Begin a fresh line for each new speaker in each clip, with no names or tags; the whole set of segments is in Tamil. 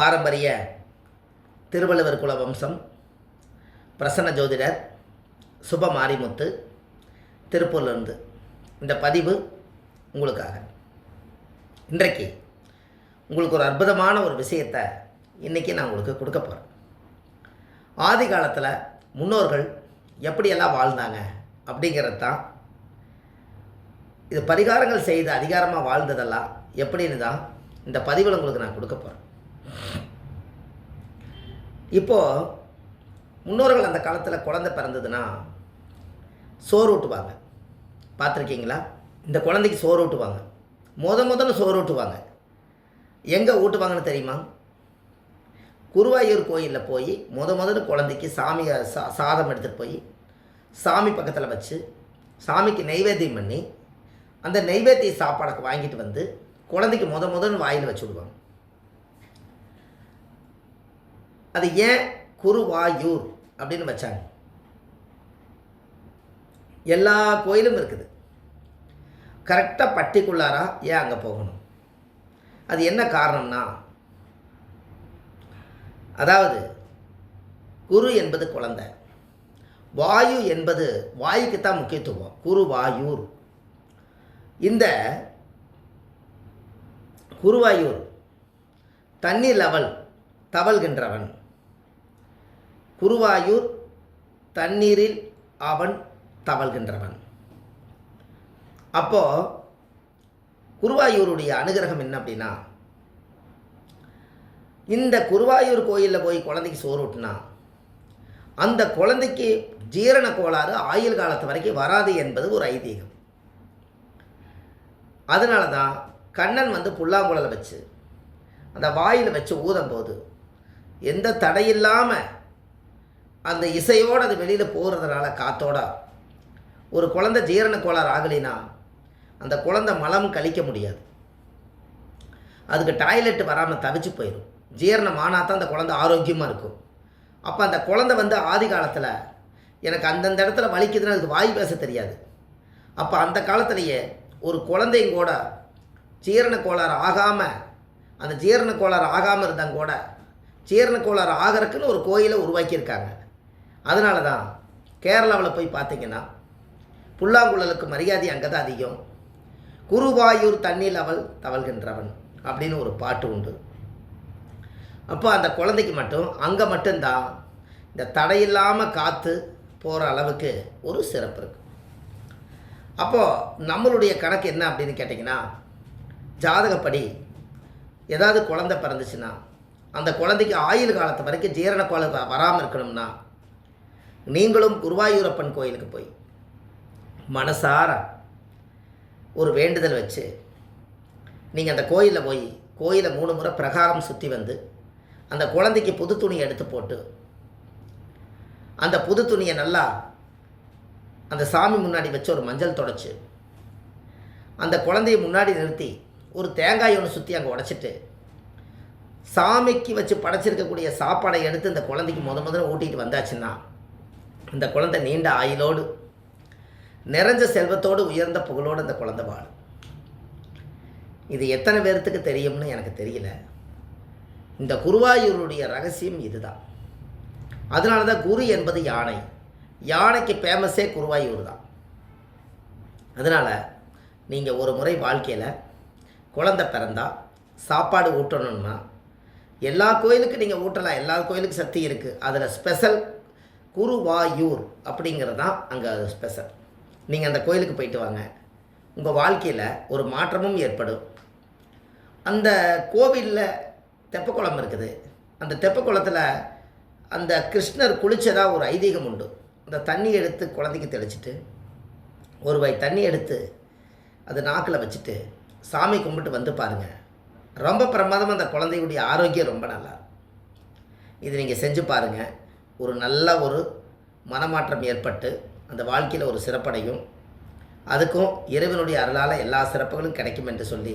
பாரம்பரிய திருவள்ளுவர் குல வம்சம் பிரசன்ன ஜோதிடர் சுப மாரிமுத்து திருப்பூர்லேருந்து. இந்த பதிவு உங்களுக்காக. இன்றைக்கு உங்களுக்கு ஒரு அற்புதமான ஒரு விஷயத்தை இன்றைக்கி நான் உங்களுக்கு கொடுக்க போகிறேன் ஆதி காலத்தில் முன்னோர்கள் எப்படியெல்லாம் வாழ்ந்தாங்க அப்படிங்கிறது தான் இது பரிகாரங்கள் செய்து அதிகாரமாக வாழ்ந்ததெல்லாம் எப்படின்னு தான் இந்த பதிவில் உங்களுக்கு நான் கொடுக்க போகிறேன் இப்போது முன்னோர்கள் அந்த காலத்தில் குழந்தை பிறந்ததுன்னா சோறு ஊட்டுவாங்க. பார்த்துருக்கீங்களா? இந்த குழந்தைக்கு சோறு ஊட்டுவாங்க. முத முதல்ல சோறு ஊட்டுவாங்க. எங்கே ஊட்டுவாங்கன்னு தெரியுமா? குருவாயூர் கோயிலில் போய் முத முதல்ல குழந்தைக்கு சாமியை சா சாதம் எடுத்துகிட்டு போய் சாமி பக்கத்தில் வச்சு சாமிக்கு நெய்வேத்தியம் பண்ணி அந்த நெய்வேத்திய சாப்பாடை வாங்கிட்டு வந்து குழந்தைக்கு முத முதல் வாயில் வச்சு விடுவாங்க. அது ஏன் குருவாயூர் அப்படின்னு வச்சாங்க. எல்லா கோயிலும் இருக்குது. கரெக்டாக பட்டிக்குள்ளாரா ஏன் அங்கே போகணும்? அது என்ன காரணம்னா அதாவது குரு என்பது குழந்தை. வாயு என்பது வாயுக்கு தான் முக்கியத்துவம். குரு வாயூர் இந்த குருவாயூர் தண்ணீர் லெவல் தவழ்கின்றவன். குருவாயூர் தண்ணீரில் அவன் தவழ்கின்றவன். அப்போ குருவாயூருடைய அனுகிரகம் என்ன அப்படின்னா இந்த குருவாயூர் கோயிலில் போய் குழந்தைக்கு சோறு ஊட்டினா அந்த குழந்தைக்கு ஜீரண கோளாறு ஆயுள் காலத்து வரைக்கும் வராது என்பது ஒரு ஐதீகம். அதனால தான் கண்ணன் வந்து புல்லாங்குழலை வச்சு அந்த வாயில் வச்சு ஊதும்போது எந்த தடையில்லாமல் அந்த இசையோடு அது வெளியில் போகிறதுனால காத்தோட ஒரு குழந்தை ஜீரண கோளாறு ஆகலைன்னா அந்த குழந்தை மலம் கழிக்க முடியாது. அதுக்கு டாய்லெட் வராமல் தவிச்சு போயிடும் ஜீரணம் ஆனால் தான் அந்த குழந்தை ஆரோக்கியமாக இருக்கும். அப்போ அந்த குழந்தை வந்து ஆதி காலத்தில் எனக்கு அந்தந்த இடத்துல வலிக்குதுன்னு அதுக்கு வாய் பேச தெரியாது. அப்போ அந்த காலத்திலேயே ஒரு குழந்தையும் கூட ஜீரண கோளாறு ஆகாமல் அந்த ஜீரண கோளாறு ஆகாமல் இருந்தாங்க கூட ஜீரண கோளாறு ஆகிறதுக்குன்னு ஒரு கோயிலை உருவாக்கியிருக்காங்க. அதனால தான் கேரளாவில் போய் பார்த்தீங்கன்னா புல்லாங்குழலுக்கு மரியாதை அங்கே தான் அதிகம். குருவாயூர் தண்ணீர் அவள் தவழ்கின்றவன் அப்படின்னு ஒரு பாட்டு உண்டு. அப்போ அந்த குழந்தைக்கு மட்டும் அங்கே மட்டும்தான் இந்த தடையில்லாமல் காற்று போகிற அளவுக்கு ஒரு சிறப்பு இருக்குது அப்போது நம்மளுடைய கணக்கு என்ன அப்படின்னு கேட்டிங்கன்னா ஜாதகப்படி ஏதாவது குழந்தை பிறந்துச்சுன்னா அந்த குழந்தைக்கு ஆயுள் காலத்து வரைக்கும் ஜீரண கோளாறு வராமல் இருக்கணும்னா நீங்களும் குருவாயூரப்பன் கோயிலுக்கு போய் மனசார ஒரு வேண்டுதல் வச்சு நீங்கள் அந்த கோயிலில் போய் கோயிலை மூணு முறை பிரகாரம் சுற்றி வந்து அந்த குழந்தைக்கு புது துணியை எடுத்து போட்டு அந்த புது துணியை நல்லா அந்த சாமி முன்னாடி வச்சு ஒரு மஞ்சள் தொடச்சி. அந்த குழந்தைய முன்னாடி நிறுத்தி ஒரு தேங்காய் ஒன்று சுற்றி அங்கே உடச்சிட்டு சாமிக்கு வச்சு படைச்சிருக்கக்கூடிய சாப்பாடை எடுத்து இந்த குழந்தைக்கு முத முதல்ல ஊட்டிகிட்டு வந்தாச்சுன்னா இந்த குழந்தை நீண்ட ஆயுளோடு நிறைஞ்ச செல்வத்தோடு உயர்ந்த புகழோடு அந்த குழந்தை வாழும். இது எத்தனை பேர்த்துக்கு தெரியும்னு எனக்கு தெரியல. இந்த குருவாயூருடைய ரகசியம் இதுதான். அதனால தான் குரு என்பது யானை. யானைக்கு ஃபேமஸே குருவாயூர் தான். அதனால் நீங்கள் ஒரு முறை வாழ்க்கையில் குழந்த பிறந்தா சாப்பாடு ஊட்டணும்னா எல்லா கோயிலுக்கும் நீங்கள் ஊட்டலாம். எல்லா கோயிலுக்கும் சக்தி இருக்குது அதில் ஸ்பெஷல் குருவாயூர் அப்படிங்கிறது தான் அங்கே ஸ்பெஷல் நீங்கள் அந்த கோயிலுக்கு போயிட்டு வாங்க. உங்கள் வாழ்க்கையில் ஒரு மாற்றமும் ஏற்படும். அந்த கோவிலில் தெப்பக்குளம் இருக்குது. அந்த தெப்பக்குளத்தில் அந்த கிருஷ்ணர் குளித்ததாக ஒரு ஐதீகம் உண்டு. அந்த தண்ணி எடுத்து குழந்தைக்கு தெளிச்சிட்டு ஒரு வாய் தண்ணி எடுத்து அது நாக்கில் வச்சுட்டு சாமி கும்பிட்டு வந்து பாருங்கள் ரொம்ப பிரமாதமாக அந்த குழந்தையுடைய ஆரோக்கியம் ரொம்ப நல்லா இது நீங்கள் செஞ்சு பாருங்கள் ஒரு நல்ல ஒரு மனமாற்றம் ஏற்பட்டு அந்த வாழ்க்கையில் ஒரு சிறப்படையும். அதுக்கும் இறைவனுடைய அருளால் எல்லா சிறப்புகளும் கிடைக்கும் என்று சொல்லி.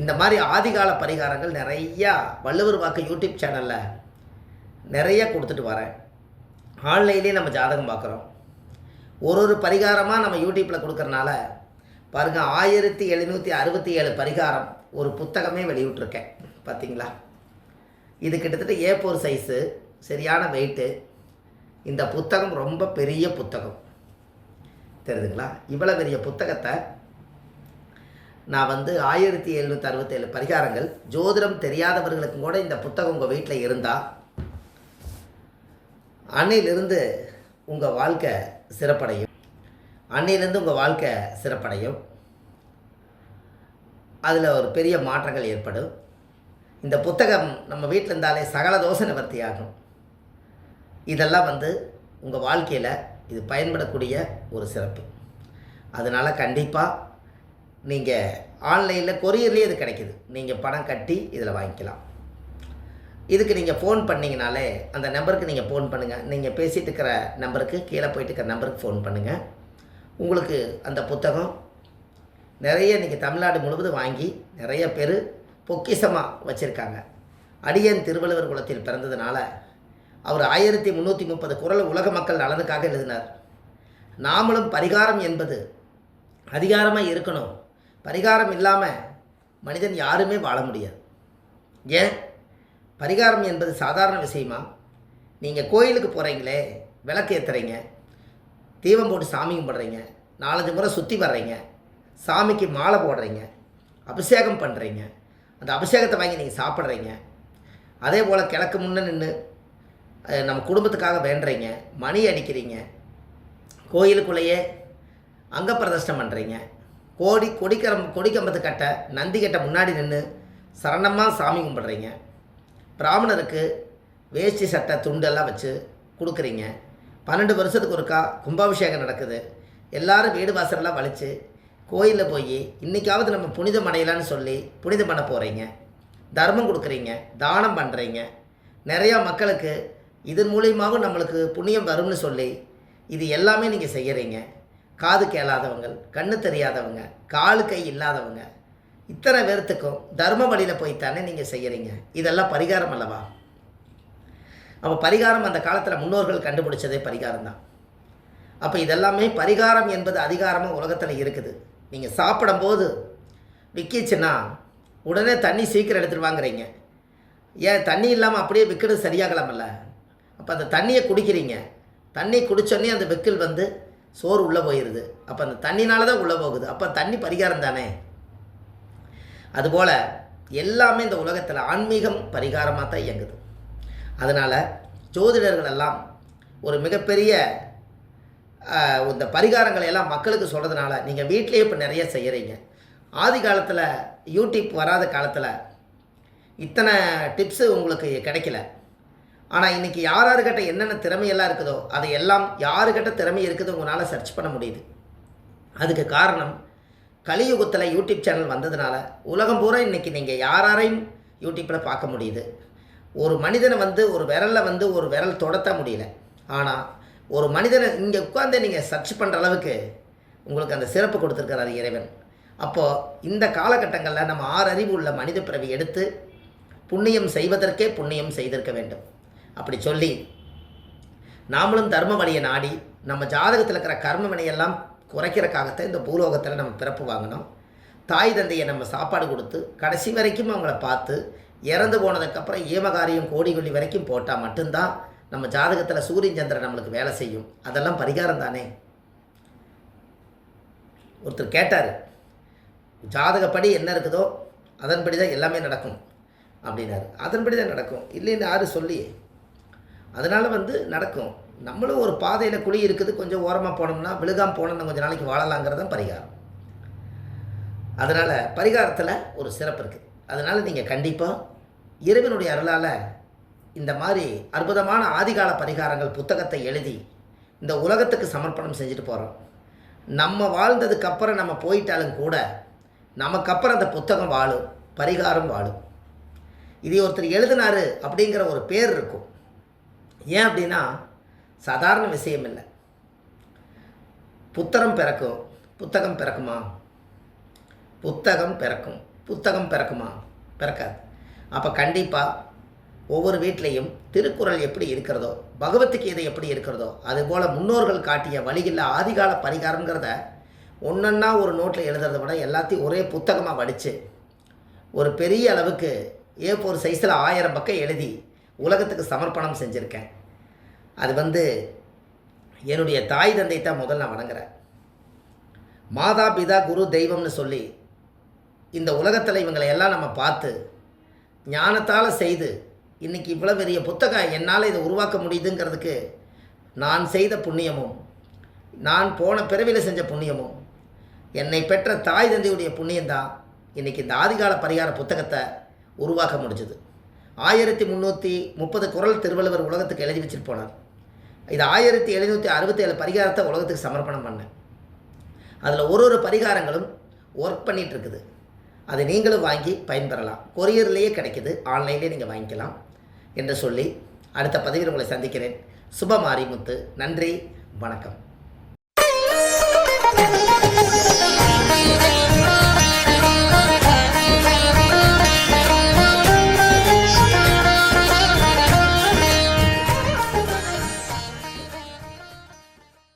இந்த மாதிரி ஆதிகால பரிகாரங்கள் நிறையா வள்ளுவர் வாக்கு யூடியூப் சேனலில் நிறைய கொடுத்துட்டு வரேன். ஆன்லைன்லேயே நம்ம ஜாதகம் பார்க்குறோம். ஒரு ஒரு பரிகாரமாக நம்ம யூடியூப்பில் கொடுக்கறனால பாருங்கள் ஆயிரத்தி எழுநூற்றி அறுபத்தி ஏழு பரிகாரம் ஒரு புத்தகமே வெளியிட்ருக்கேன் பார்த்தீங்களா இது கிட்டத்தட்ட ஏ ஃபோர் சைஸு சரியான வெயிட்டு இந்த புத்தகம் ரொம்ப பெரிய புத்தகம். தெரியுதுங்களா? இவ்வளோ பெரிய புத்தகத்தை நான் வந்து ஆயிரத்தி எழுநூற்றி அறுபத்தேழு பரிகாரங்கள் ஜோதிடம் தெரியாதவர்களுக்கும் கூட இந்த புத்தகம் உங்கள் வீட்டில் இருந்தால் அன்னையிலிருந்து உங்கள் வாழ்க்கை சிறப்படையும். அன்னையிலேருந்து உங்கள் வாழ்க்கை சிறப்படையும். அதில் ஒரு பெரிய மாற்றங்கள் ஏற்படும். இந்த புத்தகம் நம்ம வீட்டில் இருந்தாலே சகல தோசை நிவர்த்தி ஆகும் இதெல்லாம் வந்து உங்கள் வாழ்க்கையில் இது பயன்படக்கூடிய ஒரு சிறப்பு. அதனால் கண்டிப்பாக நீங்கள் ஆன்லைனில் கொரியர்லேயே இது கிடைக்கிது. நீங்கள் பணம் கட்டி இதில் வாங்கிக்கலாம். இதுக்கு நீங்கள் ஃபோன் பண்ணிங்கனாலே அந்த நம்பருக்கு நீங்கள் ஃபோன் பண்ணுங்கள் நீங்கள் பேசிகிட்டு இருக்கிற நம்பருக்கு கீழே போயிட்டு இருக்கிற நம்பருக்கு ஃபோன் பண்ணுங்கள் உங்களுக்கு அந்த புத்தகம் நிறைய இன்றைக்கி தமிழ்நாடு முழுவதும் வாங்கி நிறைய பேர் பொக்கிஷமாக வச்சுருக்காங்க. அடியன் திருவள்ளுவர் குலத்தில் பிறந்ததுனால அவர் ஆயிரத்தி முந்நூற்றி முப்பது குரல் உலக மக்கள் நலனுக்காக எழுதினார். நாமளும் பரிகாரம் என்பது அதிகாரமாக இருக்கணும். பரிகாரம் இல்லாமல் மனிதன் யாருமே வாழ முடியாது. ஏன்? பரிகாரம் என்பது சாதாரண விஷயமா? நீங்கள் கோயிலுக்கு போகிறீங்களே விளக்கு ஏற்றுறீங்க தீபம் போட்டு சாமி கும்பிட்றீங்க நாலஞ்சு முறை சுற்றி வர்றீங்க சாமிக்கு மாலை போடுறீங்க அபிஷேகம் பண்ணுறீங்க அந்த அபிஷேகத்தை வாங்கி நீங்கள் சாப்பிட்றீங்க. அதே போல் கிழக்கு முன்னே நின்று நம்ம குடும்பத்துக்காக வேண்டுறீங்க மணி அடிக்கிறீங்க கோயிலுக்குள்ளேயே அங்க பிரதர்ஷனம் பண்ணுறீங்க கோடி கொடிக்கரம் கொடிக்கம்பத்து கட்ட நந்தி கட்ட முன்னாடி நின்று சரணமாக சாமி கும்பிட்றீங்க. பிராமணருக்கு வேஷ்டி சட்டை துண்டெல்லாம் வச்சு கொடுக்குறீங்க. பன்னெண்டு வருஷத்துக்கு ஒருக்கா கும்பாபிஷேகம் நடக்குது. எல்லாரும் வீடு வாசலெல்லாம் வலித்து கோயிலில் போய் இன்றைக்காவது நம்ம புனிதம் அடையலான்னு சொல்லி புனிதம் பண்ண போகிறீங்க தர்மம் கொடுக்குறீங்க தானம் பண்ணுறீங்க நிறையா மக்களுக்கு இதன் மூலியமாகவும் நம்மளுக்கு புண்ணியம் வரும்னு சொல்லி இது எல்லாமே நீங்கள் செய்கிறீங்க காது கேளாதவங்க கண்ணு தெரியாதவங்க காலு கை இல்லாதவங்க இத்தனை பேர்த்துக்கும் தர்ம வழியில் போய்த்தானே நீங்கள் செய்கிறீங்க இதெல்லாம் பரிகாரம் அல்லவா? அப்போ பரிகாரம் அந்த காலத்தில் முன்னோர்கள் கண்டுபிடிச்சதே பரிகாரம் தான். அப்போ இதெல்லாமே பரிகாரம் என்பது அதிகாரமாக உலகத்தில் இருக்குது. நீங்கள் சாப்பிடும்போது விற்கிச்சுன்னா உடனே தண்ணி சீக்கிரம் எடுத்துகிட்டு வாங்குறீங்க. ஏன் தண்ணி இல்லாமல் அப்படியே விற்கிறது சரியாகலாமல்ல? அப்போ அந்த தண்ணியை குடிக்கிறீங்க. தண்ணி குடித்தோடனே அந்த வெக்கில் வந்து சோறு உள்ளே போயிடுது அப்போ அந்த தண்ணினால தான் உள்ளே போகுது. அப்போ தண்ணி பரிகாரம் தானே? அதுபோல் எல்லாமே இந்த உலகத்தில் ஆன்மீகம் பரிகாரமாக தான் இயங்குது. அதனால் ஜோதிடர்கள் எல்லாம் ஒரு மிகப்பெரிய இந்த பரிகாரங்களை எல்லாம் மக்களுக்கு சொல்கிறதுனால நீங்கள் வீட்டிலேயே இப்போ நிறைய செய்கிறீங்க ஆதி காலத்தில் யூடியூப் வராத காலத்தில் இத்தனை டிப்ஸு உங்களுக்கு கிடைக்கல. ஆனால் இன்றைக்கி யார் யாருக்கிட்ட என்னென்ன திறமையெல்லாம் இருக்குதோ அதை எல்லாம் யாருக்கிட்ட திறமை இருக்குதோ உங்களால் சர்ச் பண்ண முடியுது. அதுக்கு காரணம் கலியுகத்தில் யூடியூப் சேனல் வந்ததுனால உலகம் பூரா இன்றைக்கி நீங்கள் யாராரையும் யூடியூப்பில் பார்க்க முடியுது. ஒரு மனிதனை வந்து ஒரு விரலில் வந்து ஒரு விரல் தொடத்த முடியல. ஆனால் ஒரு மனிதனை இங்கே உட்காந்து நீங்கள் சர்ச் பண்ணுற அளவுக்கு உங்களுக்கு அந்த சிறப்பு கொடுத்துருக்கிறார் இறைவன். அப்போது இந்த காலகட்டங்களில் நம்ம ஆறு அறிவு உள்ள மனித பிறவி எடுத்து புண்ணியம் செய்வதற்கே புண்ணியம் செய்திருக்க வேண்டும். அப்படி சொல்லி நாமளும் தர்ம வழியை நாடி நம்ம ஜாதகத்தில் இருக்கிற கர்ம வினையெல்லாம் குறைக்கிறக்காகத்தான் இந்த பூலோகத்தில் நம்ம பிறப்பு வாங்கினோம். தாய் தந்தையை நம்ம சாப்பாடு கொடுத்து கடைசி வரைக்கும் அவங்கள பார்த்து இறந்து போனதுக்கப்புறம் ஏமகாரியம் கோடி கொல்லி வரைக்கும் போட்டால் மட்டும்தான் நம்ம ஜாதகத்தில் சூரியன் சந்திரன் நம்மளுக்கு வேலை செய்யும். அதெல்லாம் பரிகாரம் தானே? ஒருத்தர் கேட்டார் ஜாதகப்படி என்ன இருக்குதோ அதன்படி தான் எல்லாமே நடக்கும் அப்படின்னாரு. அதன்படி தான் நடக்கும். இல்லைன்னு யாரும் சொல்லி அதனால் வந்து நடக்கும். நம்மளும் ஒரு பாதையில் குழி இருக்குது கொஞ்சம் ஓரமாக போனோம்னா விழுகாம போனோம்னா கொஞ்சம் நாளைக்கு வாழலாங்கிறது தான் பரிகாரம். அதனால் பரிகாரத்தில் ஒரு சிறப்பு இருக்குது அதனால் நீங்கள் கண்டிப்பாக இறைவனுடைய அருளால் இந்த மாதிரி அற்புதமான ஆதிகால பரிகாரங்கள் புத்தகத்தை எழுதி இந்த உலகத்துக்கு சமர்ப்பணம் செஞ்சுட்டு போகிறோம் நம்ம வாழ்ந்ததுக்கு அப்புறம் நம்ம போயிட்டாலும் கூட நமக்கப்புறம் அந்த புத்தகம் வாழும் பரிகாரம் வாழும். இது ஒருத்தர் எழுதினாரு அப்படிங்கிற ஒரு பேர் இருக்கும். ஏன் அப்படின்னா சாதாரண விஷயம் இல்லை. புத்தகம் பிறக்கும் புத்தகம் பிறக்குமா? புத்தகம் பிறக்கும். புத்தகம் பிறக்குமா? பிறக்காது. அப்போ கண்டிப்பாக ஒவ்வொரு வீட்லேயும் திருக்குறள் எப்படி இருக்கிறதோ பகவத்கீதை எப்படி இருக்கிறதோ அதுபோல் முன்னோர்கள் காட்டிய வழியில் ஆதிகால பரிகாரங்கிறத ஒன்றொன்னா ஒரு நோட்டில் எழுதுறத விட எல்லாத்தையும் ஒரே புத்தகமாக வடித்து ஒரு பெரிய அளவுக்கு ஏ ஃபோர் சைஸில் ஆயிரம் பக்கம் எழுதி உலகத்துக்கு சமர்ப்பணம் செஞ்சுருக்கேன். அது வந்து என்னுடைய தாய் தந்தை தான் முதல் நான் வணங்குறேன். மாதா பிதா குரு தெய்வம்னு சொல்லி இந்த உலகத்தில் இவங்களை எல்லாம் நம்ம பார்த்து ஞானத்தால் செய்து இன்றைக்கி இவ்வளோ பெரிய புத்தகம் என்னால் இதை உருவாக்க முடியுதுங்கிறதுக்கு நான் செய்த புண்ணியமும் நான் போன பிறவியில் செஞ்ச புண்ணியமும் என்னை பெற்ற தாய் தந்தையுடைய புண்ணியம்தான் இன்றைக்கி இந்த ஆதிகால பரிகார புத்தகத்தை உருவாக்க முடிஞ்சது. ஆயிரத்தி முந்நூற்றி முப்பது குரல் திருவள்ளுவர் உலகத்துக்கு எழுதி வச்சுட்டு போனார். இது ஆயிரத்தி எழுநூற்றி அறுபத்தேழு பரிகாரத்தை உலகத்துக்கு சமர்ப்பணம் பண்ணேன். அதில் ஒரு ஒரு பரிகாரங்களும் ஒர்க் பண்ணிகிட்டு இருக்குது. அதை நீங்களும் வாங்கி பயன்பெறலாம். கொரியர்லேயே கிடைக்கிது. ஆன்லைன்லேயே நீங்கள் வாங்கிக்கலாம் என்று சொல்லி அடுத்த பதிவில் உங்களை சந்திக்கிறேன். சுப மாரிமுத்து நன்றி. வணக்கம்.